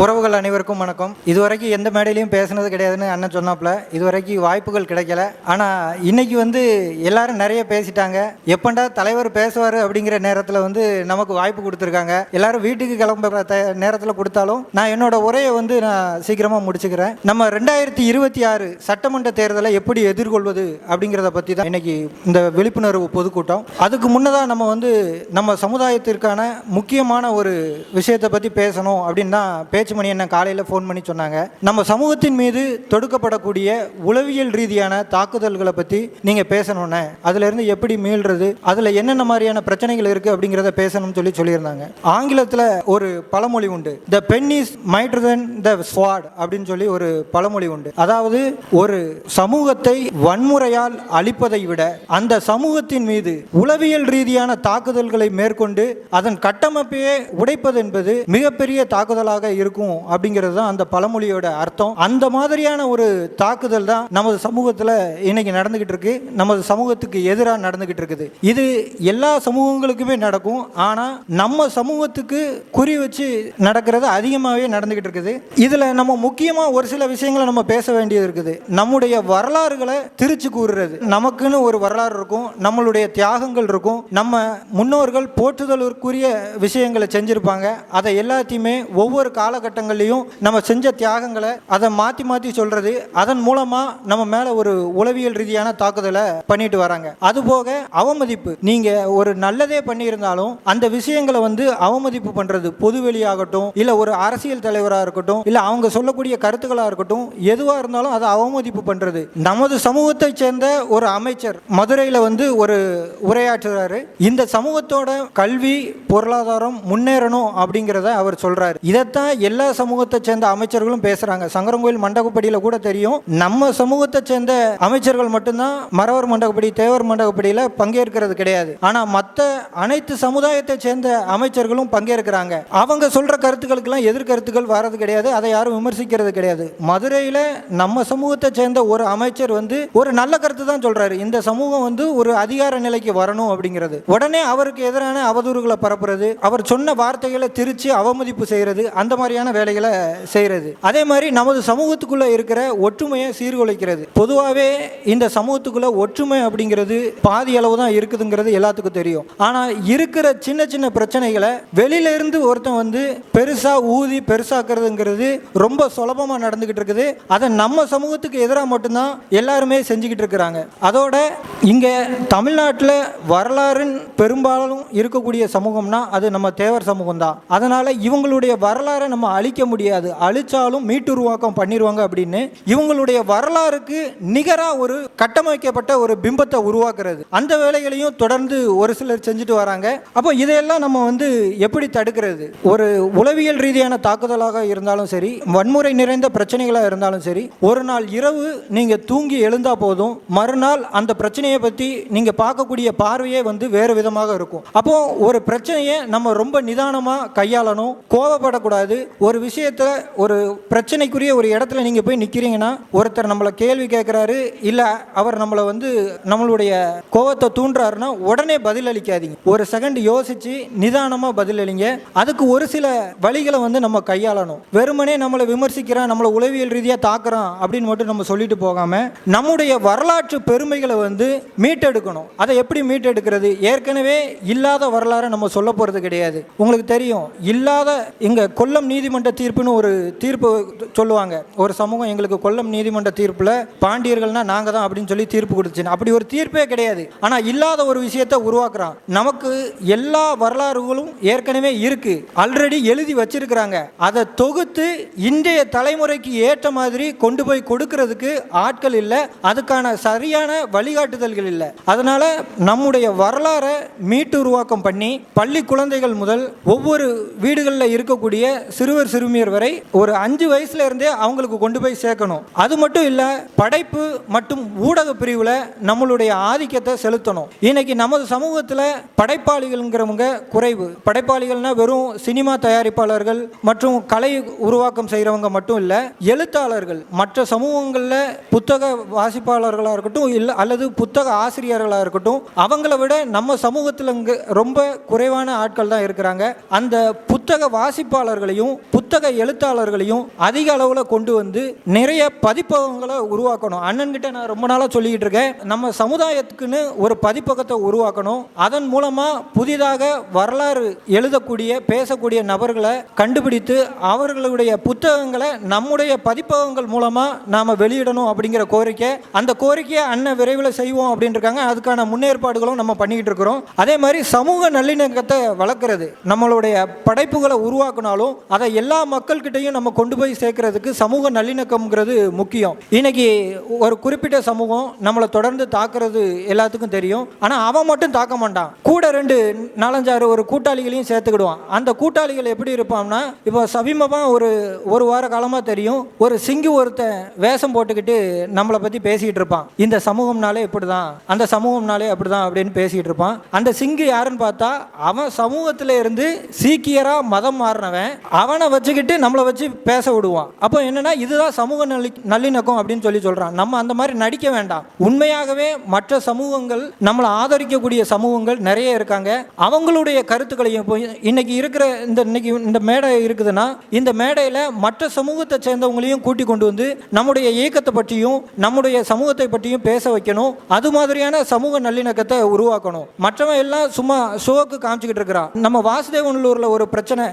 உறவுகள் அனைவருக்கும் வணக்கம். இதுவரைக்கும் எந்த மேடையிலையும் பேசுனது கிடையாதுன்னு அண்ணன் சொன்னாப்புல. இதுவரைக்கும் வாய்ப்புகள் கிடைக்கல. ஆனால் இன்னைக்கு வந்து எல்லாரும் நிறைய பேசிட்டாங்க. எப்பண்டா தலைவர் பேசுவார் அப்படிங்கிற நேரத்தில் வந்து நமக்கு வாய்ப்பு கொடுத்துருக்காங்க. எல்லாரும் வீட்டுக்கு கிளம்புற த நேரத்தில் கொடுத்தாலும் நான் என்னோட உரையை வந்து நான் சீக்கிரமாக முடிச்சுக்கிறேன். நம்ம ரெண்டாயிரத்தி இருபத்தி ஆறு சட்டமன்ற தேர்தலை எப்படி எதிர்கொள்வது அப்படிங்கிறத பற்றி தான் இன்னைக்கு இந்த விழிப்புணர்வு பொதுக்கூட்டம். அதுக்கு முன்னதாக நம்ம வந்து நம்ம சமுதாயத்திற்கான முக்கியமான ஒரு விஷயத்தை பற்றி பேசணும் அப்படின்னு தான் பேச்சுமணி என்ன காலையில் ஃபோன் பண்ணி சொன்னாங்க. நம்ம சமூகத்தின் மீது தொடுக்கப்படக்கூடிய உளவியல் ரீதியான தாக்குதல்களை பற்றி நீங்கள் பேசணுன்னே அதுலேருந்து எப்படி மீள்றது அதில் என்னென்ன மாதிரியான பிரச்சனைகள் இருக்குது அப்படிங்கிறத பேசணும்னு சொல்லி சொல்லியிருந்தாங்க. ஆங்கிலத்தில் ஒரு பழமொழி உண்டு. த பென் இஸ் மைட்ரு தென் த ஸ்வாட் அப்படின்னு சொல்லி ஒரு பழமொழி உண்டு. அதாவது ஒரு சமூகத்தை வன்முறையால் அழிப்பதை விட அந்த சமூகத்தின் மீது உளவியல் ரீதியான தாக்குதல்களை மேற்கொண்டு அதன் கட்டமைப்பையே உடைப்பது என்பது மிகப்பெரிய தாக்குதலாக இருக்கும். இருக்கும் அப்படிங்கிறது தான் அந்த பழமொழியோட அர்த்தம். அந்த மாதிரியான ஒரு தாக்குதல் தான் நமது சமூகத்தில் இன்னைக்கு நடந்துகிட்டு இருக்கு. நமது சமூகத்துக்கு எதிராக நடந்துகிட்டு இருக்குது. இது எல்லா சமூகங்களுக்குமே நடக்கும். ஆனால் நம்ம சமூகத்துக்கு குறி வச்சு நடக்கிறது அதிகமாகவே நடந்துகிட்டு இருக்குது. இதில் நம்ம முக்கியமாக ஒரு சில விஷயங்களை நம்ம பேச வேண்டியது இருக்குது. நம்முடைய வரலாறுகளை திருச்சி கூறுறது. நமக்குன்னு ஒரு வரலாறு இருக்கும். நம்மளுடைய தியாகங்கள் இருக்கும். நம்ம முன்னோர்கள் போற்றுதலுக்குரிய விஷயங்களை செஞ்சிருப்பாங்க. அதை எல்லாத்தையுமே ஒவ்வொரு காலகட்டங்கள்லையும் நம்ம செஞ்ச தியாகங்களை அதை மாற்றி மாற்றி சொல்கிறது அதன் மூலமாக நம்ம மேலே ஒரு உளவியல் ரீதியான தாக்குதலை பண்ணிட்டு வராங்க. அதுபோக அவமதிப்பு. நீங்கள் ஒரு நல்லதே பண்ணியிருந்தாலும் அந்த விஷயங்களை வந்து அவமதிப்பு பண்ணுறது பொதுவெளியாகட்டும் இல்லை ஒரு அரசியல் தலைவராக இருக்கட்டும் இல்லை அவங்க சொல்லக்கூடிய கருத்துக்களாக இருக்கட்டும் எதுவாக இருந்தாலும் அதை அவமதிப்பு பண்ணுறது நமது சமூகத்தை சேர்ந்த ஒரு அமைச்சர் மதுரையில் வந்து ஒரு உரையாற்றுறாரு. இந்த சமூகத்தோட கல்வி பொருளாதாரம் முன்னேறணும் அப்படிங்கிறத அவர் சொல்கிறார் இதைத்தான் எல்லா சமூகத்தை சேர்ந்த அமைச்சர்களும் பேசுறாங்க. சங்கரங்கோயில் மண்டபப்படியில் கூட தெரியும். நம்ம சமூகத்தை சேர்ந்த அமைச்சர்கள் மட்டும்தான் மறவர் மண்டபப்படி தேவர் மண்டபப்படியில் பங்கேற்கிறது கிடையாது. ஆனா மற்ற அனைத்து சமுதாயத்தை சேர்ந்த அமைச்சர்களும் பங்கேற்கிறாங்க. அவங்க சொல்ற கருத்துக்களுக்கெல்லாம் எதிர்கருத்துக்கள் வர்றது கிடையாது. அதை யாரும் விமர்சிக்கிறது கிடையாது. மதுரையில் நம்ம சமூகத்தை சேர்ந்த ஒரு அமைச்சர் வந்து ஒரு நல்ல கருத்து தான் சொல்றாரு. இந்த சமூகம் வந்து ஒரு அதிகார நிலைக்கு வரணும் அப்படிங்கிறது. உடனே அவருக்கு எதிரான அவதூறுகளை பரப்புறது அவர் சொன்ன வார்த்தைகளை திருச்சி அவமதிப்பு செய்யறது அந்த மாதிரியான வேலைகளை செய்கிறது. அதே மாதிரி நமது சமூகத்துக்குள்ளே இருக்கிற ஒற்றுமையை சீர்குலைக்கிறது. பொதுவாகவே இந்த சமூகத்துக்குள்ளே ஒற்றுமை அப்படிங்கிறது பாதி அளவு தான் இருக்குதுங்கிறது எல்லாத்துக்கும் தெரியும். ஆனால் இருக்கிற சின்ன சின்ன பிரச்சனைகளை வெளியில இருந்து ஒருத்தன் வந்து பெருசாக ஊதி பெருசாக்குறதுங்கிறது ரொம்ப சுலபமாக நடந்துக்கிட்டு இருக்குது. அதை நம்ம சமூகத்துக்கு எதிராக மட்டும்தான் எல்லாருமே செஞ்சுக்கிட்டு இருக்கிறாங்க. அதோட இங்கே தமிழ்நாட்டில் வரலாறுன்னு பெரும்பாலும் இருக்கக்கூடிய சமூகம்னா அது நம்ம தேவர் சமூகம் தான் அதனால் இவங்களுடைய வரலாறை நம்ம அழிக்க முடியாது. அழிச்சாலும் மீட்டுருவாக்கம் பண்ணிடுவாங்க அப்படின்னு இவங்களுடைய வரலாறுக்கு நிகராக ஒரு கட்டமைக்கப்பட்ட ஒரு பிம்பத்தை உருவாக்குறது. அந்த வேலைகளையும் தொடர்ந்து ஒரு சிலர் செஞ்சுட்டு வராங்க. அப்போ இதையெல்லாம் நம்ம வந்து எப்படி தடுக்கிறது? ஒரு உளவியல் ரீதியான தாக்குதலாக இருந்தாலும் சரி வன்முறை நிறைந்த பிரச்சனைகளாக இருந்தாலும் சரி ஒரு நாள் இரவு நீங்கள் தூங்கி எழுந்தா போதும். மறுநாள் அந்த பிரச்சனையை பற்றி நீங்கள் பார்க்கக்கூடிய பார்வையே வந்து வேறு விதமாக இருக்கும். அப்போ ஒரு பிரச்சனையை நம்ம ரொம்ப நிதானமாக கையாளணும். கோவப்படக்கூடாது. ஒரு விஷயத்தை ஒரு பிரச்சனைக்குரிய ஒரு இடத்துல நீங்கள் போய் நிற்கிறீங்கன்னா ஒருத்தர் நம்மளை கேள்வி கேட்குறாரு இல்லை அவர் நம்மளை வந்து நம்மளுடைய கோவத்தை தூண்டுறாருன்னா உடனே பதில் அளிக்காதீங்க. ஒரு செகண்ட் யோசித்து நிதானமாக பதில் அளிங்க. அதுக்கு ஒரு சில வழிகளை வந்து நம்ம கையாளணும். வெறுமனே நம்மளை விமர்சிக்கிறான் நம்மளை உளவியல் ரீதியாக தாக்குறான் அப்படின்னு மட்டும் நம்ம சொல்லிட்டு போகாமல் நம்முடைய வரலாற்று பெருமைகளை வந்து மீட்டெடுக்கணும். அதை எப்படி மீட்டெடுக்கிறது? ஏற்கனவே இல்லாத வரலாறை நம்ம சொல்ல போகிறது கிடையாது. உங்களுக்கு தெரியும் இல்லாத இங்கே கொல்லம் நீதிமன்ற தீர்ப்புன்னு ஒரு தீர்ப்பு சொல்லுவாங்க. ஒரு சமூகம் எங்களுக்கு கொல்லம் நீதிமன்ற தீர்ப்பில் பாண்டியர்கள்னா நாங்கள் தான் அப்படின்னு சொல்லி தீர்ப்பு கொடுத்துச்சு. அப்படி ஒரு தீர்ப்பே கிடையாது. ஆனால் இல்லாத ஒரு விஷயத்தை உருவாக்குறான். நமக்கு எல்லா வரலாறுகளும் ஏற்கனவே இருக்கு. ஆல்ரெடி எழுதி வச்சிருக்கிறாங்க. அதை தொகுத்து இன்றைய தலைமுறைக்கு ஏற்ற மாதிரி கொண்டு போய் கொடுக்கறதுக்கு ஆட்கள் இல்லை. அதுக்கான சரியான வழிகாட்டுதல்கள் இல்லை. அதனால நம்முடைய வரலாறை மீட்டு உருவாக்கம் பண்ணி பள்ளி குழந்தைகள் முதல் ஒவ்வொரு வீடுகளில் இருக்கக்கூடிய சிறு சிறுவர் சிறுமியர் வரை ஒரு அஞ்சு வயசுல இருந்தே அவங்களுக்கு கொண்டு போய் சேர்க்கணும். அது மட்டும் இல்லை படைப்பு மற்றும் ஊடக பிரிவில் நம்மளுடைய ஆதிக்கத்தை செலுத்தணும். இன்னைக்கு நமது சமூகத்தில் படைப்பாளிகள்ங்கிறவங்க குறைவு. படைப்பாளிகள்னா வெறும் சினிமா தயாரிப்பாளர்கள் மற்றும் கலை உருவாக்கம் செய்கிறவங்க மட்டும் இல்லை எழுத்தாளர்கள். மற்ற சமூகங்களில் புத்தக வாசிப்பாளர்களாக இருக்கட்டும் இல்லை அல்லது புத்தக ஆசிரியர்களாக இருக்கட்டும் அவங்கள விட நம்ம சமூகத்தில் இங்கே ரொம்ப குறைவான ஆட்கள் தான் இருக்கிறாங்க. அந்த புத்தக வாசிப்பாளர்களையும் புத்தக எழுத்தாளர்களையும் அதிக அளவில் கொண்டு வந்து நிறைய பதிப்பகங்களை உருவாக்கணும். அண்ணன்கிட்ட நான் ரொம்ப நாளாக சொல்லிக்கிட்டு இருக்கேன். நம்ம சமுதாயத்துக்குன்னு ஒரு பதிப்பகத்தை உருவாக்கணும். அதன் மூலமாக புதிதாக வரலாறு எழுதக்கூடிய பேசக்கூடிய நபர்களை கண்டுபிடித்து அவர்களுடைய புத்தகங்களை நம்முடைய பதிப்பகங்கள் மூலமாக நாம் வெளியிடணும் அப்படிங்கிற கோரிக்கை. அந்த கோரிக்கையை அண்ணன் விரைவில் செய்வோம் அப்படின்னு இருக்காங்க. அதுக்கான முன்னேற்பாடுகளும் நம்ம பண்ணிக்கிட்டு இருக்கிறோம். அதே மாதிரி சமூக நல்லிணக்கத்தை வளர்க்குறது. நம்மளுடைய படைப்புகளை உருவாக்கினாலும் அதை எல்லா மக்கள்கிட்டையும் நம்ம கொண்டு போய் சேர்க்கறதுக்கு சமூக நல்லிணக்கம்ங்கிறது முக்கியம். இன்னைக்கு ஒரு குறிப்பிட்ட சமூகம் நம்மளை தொடர்ந்து தாக்குறது எல்லாத்துக்கும் தெரியும். ஆனால் அவன் மட்டும் தாக்க மாட்டான். கூட ரெண்டு நாலஞ்சாறு ஒரு கூட்டாளிகளையும் சேர்த்துக்கிடுவான். அந்த கூட்டாளிகள் எப்படி இருப்பான்னா இப்போ சமீபமாக ஒரு ஒரு வார காலமாக தெரியும் ஒரு சிங்கு ஒருத்தன் வேஷம் போட்டுக்கிட்டு நம்மளை பற்றி பேசிக்கிட்டு இருப்பான். இந்த சமூகம்னாலே இப்படி தான் அந்த சமூகம்னாலே அப்படி தான் அப்படின்னு பேசிக்கிட்டு இருப்பான். அந்த சிங்கு யாருன்னு பார்த்தா அவன் சமூகத்தில் இருந்து சீக்கியராக மதம் மாறினவன். அவனை வச்சுக்கிட்டு நம்மளை வச்சு பேச விடுவான். அப்போ என்னென்னா இதுதான் சமூக நல்லி நல்லிணக்கம் அப்படின்னு சொல்லி சொல்கிறான் நம்ம அந்த மாதிரி நடிக்க வேண்டாம். உண்மையாகவே மற்ற சமூகங்கள் நம்மளை ஆதரிக்கக்கூடிய சமூகங்கள் நிறைய இருக்காங்க. அவங்களுடைய கருத்துக்களையும் இப்போ இன்னைக்கு இருக்கிற இந்த இன்னைக்கு இந்த மேடை இருக்குதுன்னா இந்த மேடையில் மற்ற சமூகத்தை சேர்ந்தவங்களையும் கூட்டி கொண்டு வந்து நம்முடைய இயக்கத்தை பற்றியும் நம்முடைய சமூகத்தை பற்றியும் பேச வைக்கணும். அது மாதிரியான சமூக நல்லிணக்கத்தை உருவாக்கணும். மற்றவன் எல்லாம் சும்மா ஷோக்கு காமிச்சிக்கிட்டு இருக்கிறான். நம்ம வாசுதேவனூரில் ஒரு பிரச்சனை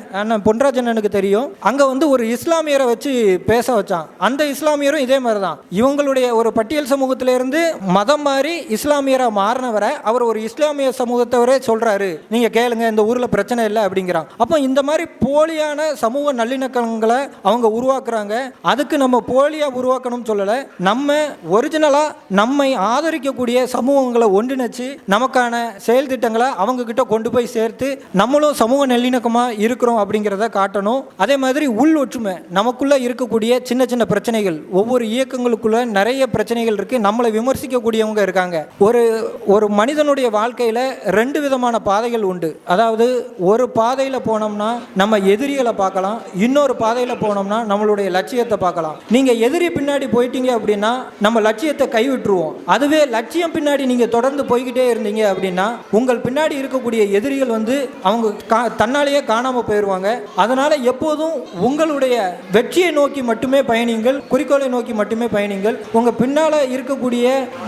பொன்ராஜன் பொன்ராஜனனுக்கு தெரியும். அங்கே வந்து ஒரு இஸ்லாமியரை வச்சு பேச வச்சான். அந்த இஸ்லாமியரும் இதே மாதிரி தான் இவங்களுடைய ஒரு பட்டியல் சமூகத்திலிருந்து மதம் மாறி இஸ்லாமியராக மாறினவரை அவர் ஒரு இஸ்லாமிய சமூகத்தவரே சொல்கிறாரு நீங்கள் கேளுங்க இந்த ஊரில் பிரச்சனை இல்லை அப்படிங்கிறான். அப்போ இந்த மாதிரி போலியான சமூக நல்லிணக்கங்களை அவங்க உருவாக்குறாங்க. அதுக்கு நம்ம போலியாக உருவாக்கணும்னு சொல்லலை. நம்ம ஒரிஜினலாக நம்மை ஆதரிக்கக்கூடிய சமூகங்களை ஒன்றிணைச்சு நமக்கான செயல் திட்டங்களை அவங்க கிட்ட கொண்டு போய் சேர்த்து நம்மளும் சமூக நல்லிணக்கமாக இருக்கிறோம் அப்படிங்கிறத காட்டணும். அதே மாதிரி உள் ஒற்றுமை நமக்குள்ளே இருக்கக்கூடிய சின்ன சின்ன பிரச்சனைகள் ஒவ்வொரு இயக்கங்களுக்குள்ள நிறைய பிரச்சனைகள் இருக்குது நம்மளை விமர்சிக்கக்கூடியவங்க இருக்காங்க. ஒரு ஒரு மனிதனுடைய வாழ்க்கையில் ரெண்டு விதமான பாதைகள் உண்டு. அதாவது ஒரு பாதையில் போனோம்னா நம்ம எதிரிகளை பார்க்கலாம். இன்னொரு பாதையில் போனோம்னா நம்மளுடைய லட்சியத்தை பார்க்கலாம். நீங்கள் எதிரி பின்னாடி போயிட்டீங்க அப்படின்னா நம்ம லட்சியத்தை கைவிட்டுருவோம். அதுவே லட்சியம் பின்னாடி நீங்கள் தொடர்ந்து போய்கிட்டே இருந்தீங்க அப்படின்னா உங்கள் பின்னாடி இருக்கக்கூடிய எதிரிகள் வந்து அவங்க கா- தன்னாலேயே காணாமல் போயிடுவாங்க அதனால் எப் எப்போதும் உங்களுடைய வெற்றியை நோக்கி மட்டுமே பயணிங்கள் குறிக்கோளை நோக்கி மட்டுமே பயணிங்கள் உங்கள் பின்னால் இருக்கக்கூடிய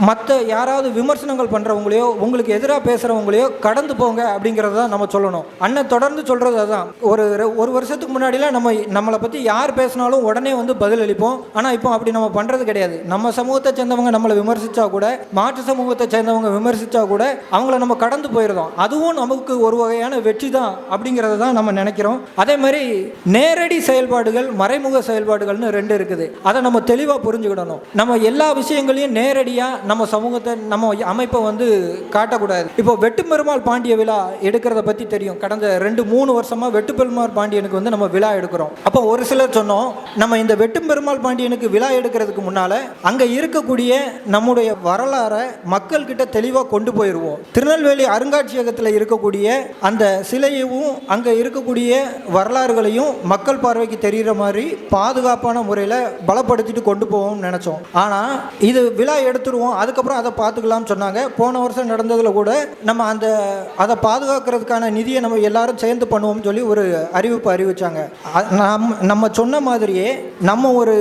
மற்ற யாராவது விமர்சனங்கள் பண்ணுறவங்களையோ உங்களுக்கு எதிராக பேசுகிறவங்களையோ கடந்து போங்க அப்படிங்கிறத தான் நம்ம சொல்லணும். அண்ணன் தொடர்ந்து சொல்கிறது அதுதான் ஒரு ஒரு வருஷத்துக்கு முன்னாடிலாம் நம்ம நம்மளை பற்றி யார் பேசினாலும் உடனே வந்து பதில் அளிப்போம். ஆனால் இப்போ அப்படி நம்ம பண்ணுறது கிடையாது. நம்ம சமூகத்தை சேர்ந்தவங்க நம்மளை விமர்சித்தா கூட மாற்று சமூகத்தை சேர்ந்தவங்க விமர்சித்தா கூட அவங்கள நம்ம கடந்து போயிருந்தோம் அதுவும் நமக்கு ஒரு வகையான வெற்றி தான் அப்படிங்கிறத தான் நம்ம நினைக்கிறோம். அதே மாதிரி நேரடி செயல்பாடுகள் மறைமுக செயல்பாடுகள்னு ரெண்டு இருக்குது. அதை நம்ம தெளிவாக புரிஞ்சுக்கிடணும். நம்ம எல்லா விஷயங்களையும் நேரடியாக நம்ம சமூகத்தை நம்ம அமைப்பை வந்து காட்டக்கூடாது. இப்போ வெட்டுப்பெருமாள் பாண்டிய விழா எடுக்கிறத பற்றி தெரியும். கடந்த ரெண்டு மூணு வருஷமாக வெட்டுப்பெருமாள் பாண்டியனுக்கு வந்து நம்ம விழா எடுக்கிறோம். அப்போ ஒரு சிலர் சொன்னோம் நம்ம இந்த வெட்டுப்பெருமாள் பாண்டியனுக்கு விழா எடுக்கிறதுக்கு முன்னால் அங்கே இருக்கக்கூடிய நம்முடைய வரலாறை மக்கள்கிட்ட தெளிவாக கொண்டு போயிடுவோம் திருநெல்வேலி அருங்காட்சியகத்தில் இருக்கக்கூடிய அந்த சிலையவும் அங்கே இருக்கக்கூடிய வரலாறுகளையும் மக்கள் பார்வைக்கு தெரிகிற மாதிரி பாதுகாப்பான முறையில் பலப்படுத்திட்டு கொண்டு போவோம்னு நினச்சோம். ஆனால் இது விழா எடுத்துருவோம் அதுக்கப்புறம் அதை பார்த்துக்கலாம்னு சொன்னாங்க. போன வருஷம் நடந்ததில் கூட நம்ம அந்த அதை பாதுகாக்கிறதுக்கான நிதியை நம்ம எல்லாரும் சேர்ந்து பண்ணுவோம்னு சொல்லி ஒரு அறிவிப்பு அறிவிச்சாங்க. நம்ம நம்ம சொன்ன மாதிரியே நம்ம ஒரு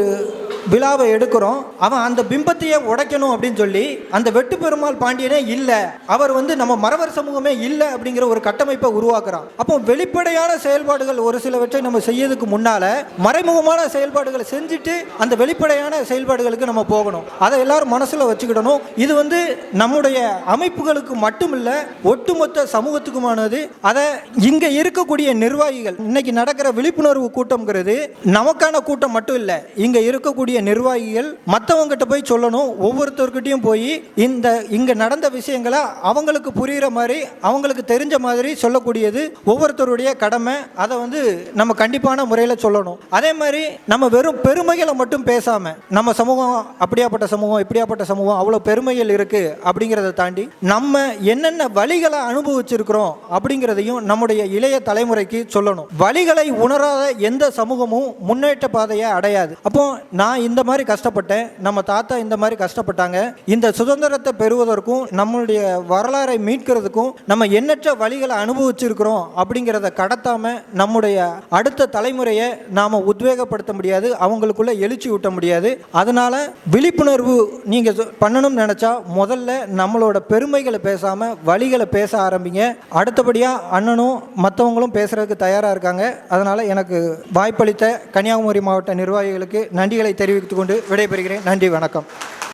விழாவை எடுக்கிறோம். அவன் அந்த பிம்பத்தையே உடைக்கணும் அப்படின்னு சொல்லி அந்த வெட்டு பெருமாள் பாண்டியனே இல்லை. அவர் வந்து நம்ம மறவர் சமூகமே இல்லை அப்படிங்கிற ஒரு கட்டமைப்பை உருவாக்குறான். அப்போ வெளிப்படையான செயல்பாடுகள் ஒரு சிலவற்றை நம்ம செய்யறதுக்கு முன்னால மறைமுகமான செயல்பாடுகளை செஞ்சுட்டு அந்த வெளிப்படையான செயல்பாடுகளுக்கு நம்ம போகணும். அதை எல்லாரும் மனசுல வச்சுக்கிடணும். இது வந்து நம்முடைய அமைப்புகளுக்கு மட்டும் இல்லை ஒட்டுமொத்த சமூகத்துக்குமானது. அதை இங்க இருக்கக்கூடிய நிர்வாகிகள் இன்னைக்கு நடக்கிற விழிப்புணர்வு கூட்டம்ங்கிறது நமக்கான கூட்டம் மட்டும் இல்லை. இங்க இருக்கக்கூடிய நிர்வாகிகள் மற்றவங்ககிட்ட போய் சொல்லணும் ஒவ்வொருத்தர்கிட்டயும் போய் இந்த இங்க நடந்த விஷயங்களை அவங்களுக்கு புரியுற மாதிரி அவங்களுக்கு தெரிஞ்ச மாதிரி சொல்லக்கூடியது ஒவ்வொருத்தருடைய கடமை. அதை வந்து நம்ம கண்டிப்பான முறையில் சொல்லணும். அதே மாதிரி நம்ம வெறும் பெருமைகளை மட்டும் பேசாம நம்ம சமூகம் அப்படியாப்பட்ட சமூகம் இப்படியாப்பட்ட சமூகம் அவ்வளோ பெருமைகள் இருக்கு அப்படிங்கிறத தாண்டி நம்ம என்னென்ன வழிகளை அனுபவிச்சிருக்கிறோம் அப்படிங்கிறதையும் நம்முடைய இளைய தலைமுறைக்கு சொல்லணும். வழிகளை உணராத எந்த சமூகமும் முன்னேற்ற பாதையை அடையாது. அப்போ நான் நான் இந்த மாதிரி கஷ்டப்பட்டேன். நம்ம தாத்தா இந்த மாதிரி கஷ்டப்பட்டாங்க. இந்த சுதந்திரத்தை பெறுவதற்கும் நம்மளுடைய வரலாறை மீட்கிறதுக்கும் நம்ம எண்ணற்ற வழிகளை அனுபவிச்சிருக்கிறோம் அப்படிங்கிறத கடத்தாம நம்முடைய அடுத்த தலைமுறையை நாம உத்வேகப்படுத்த முடியாது அவங்களுக்குள்ள எழுச்சி ஊட்ட முடியாது. அதனால விழிப்புணர்வு நீங்க சொ- பண்ணணும்னு நினைச்சா முதல்ல நம்மளோட பெருமைகளை பேசாம வழிகளை பேச ஆரம்பிங்க. அடுத்தபடியா அண்ணனும் மற்றவங்களும் பேசுறதுக்கு தயாரா இருக்காங்க. அதனால எனக்கு வாய்ப்பளித்த கன்னியாகுமரி மாவட்ட நிர்வாகிகளுக்கு நன்றிகளை தெரிவித்துக் கொண்டு விடைபெறுகிறேன். நன்றி வணக்கம்.